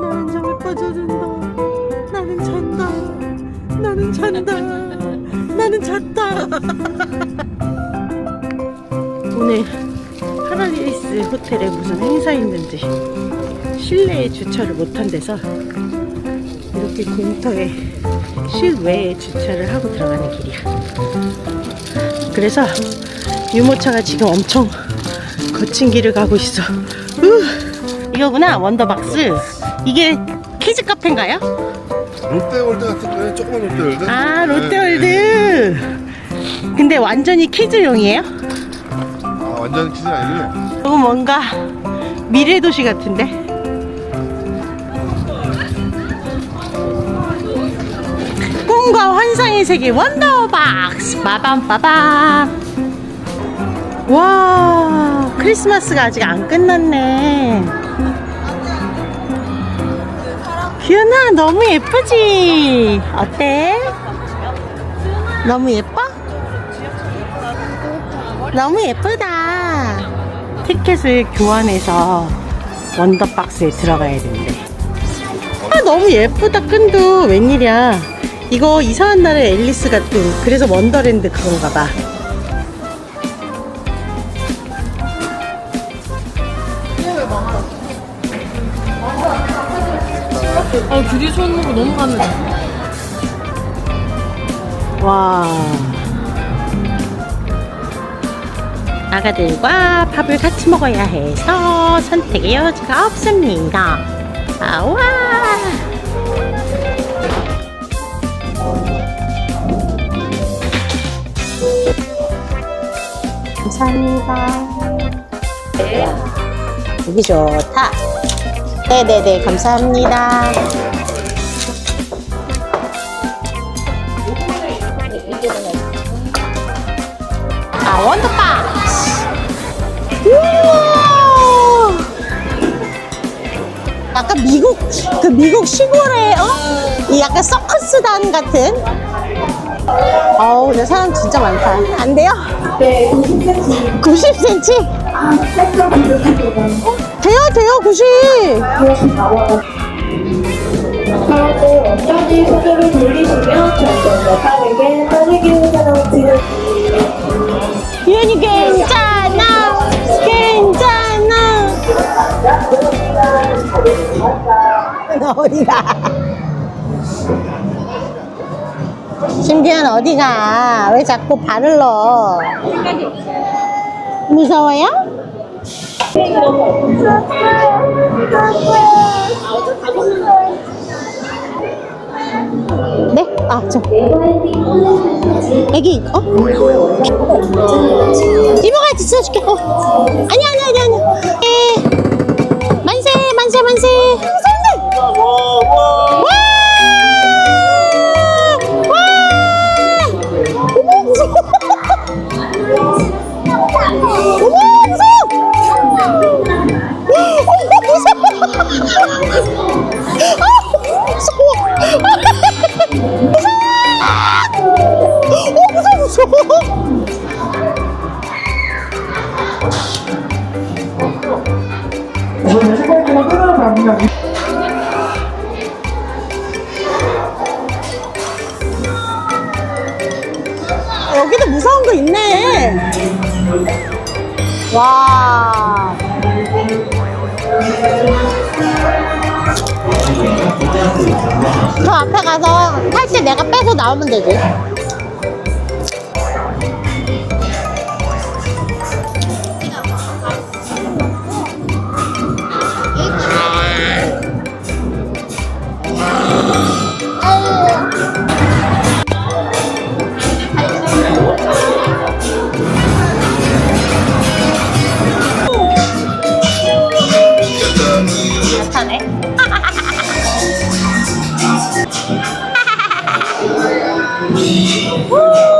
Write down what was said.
나는 좀 예뻐져준다. 나는 잔다. 나는 잔다. 나는 잤다. 오늘 파라디스 호텔에 무슨 행사 있는지 실내에 주차를 못한 데서 이렇게 공터에 실외에 주차를 하고 들어가는 길이야. 그래서 유모차가 지금 엄청 거친 길을 가고 있어. 우! 이거구나 원더박스. 이게 키즈 카페인가요? 롯데월드 같은 거예요? 조그만 롯데월드? 아 네. 롯데월드. 근데 완전히 키즈용이에요? 아 완전 키즈 아니고요 이거 뭔가 미래 도시 같은데. 꿈과 환상의 세계 원더박스 빠밤빠밤. 와 크리스마스가 아직 안 끝났네. 기현아 너무 예쁘지? 어때? 너무 예뻐? 너무 예쁘다. 티켓을 교환해서 원더박스에 들어가야 된대. 아, 너무 예쁘다, 끈도. 웬일이야. 이거 이상한 나라의 앨리스 같은, 그래서 원더랜드 그건가 봐. 아 서는 거 너무 가는 와. 아가들과 밥을 같이 먹어야 해서 선택의 여지가 없습니다. 아, 와. 감사합니다. 여기 좋다. 네네네, 감사합니다. 아, 원더박스! 우와! 약간 미국, 그 미국 시골에, 어? 이 약간 서커스단 같은? 어우, 근데 사람 진짜 많다. 안 돼요? 네, 90cm. 90cm? 아, 부족한 거. 돼요, 돼요, 90! 그래서 나와요. 하고 엉덩이 소리를 돌리시면 점점 더 빠르게 빠르게 흘러나오지는 유연이 괜찮아! 괜찮아! 너 어디가? 신비한 어디가? 왜 자꾸 발을 넣어? 무서워요? 네? 아, 저. 애기, 어? 이모가 뒤쳐줄게. 어. 아니, 아니, 여기도 무서운 거 있네. 와. 저 앞에 가서 탈 때 내가 빼서 나오면 되지. 你。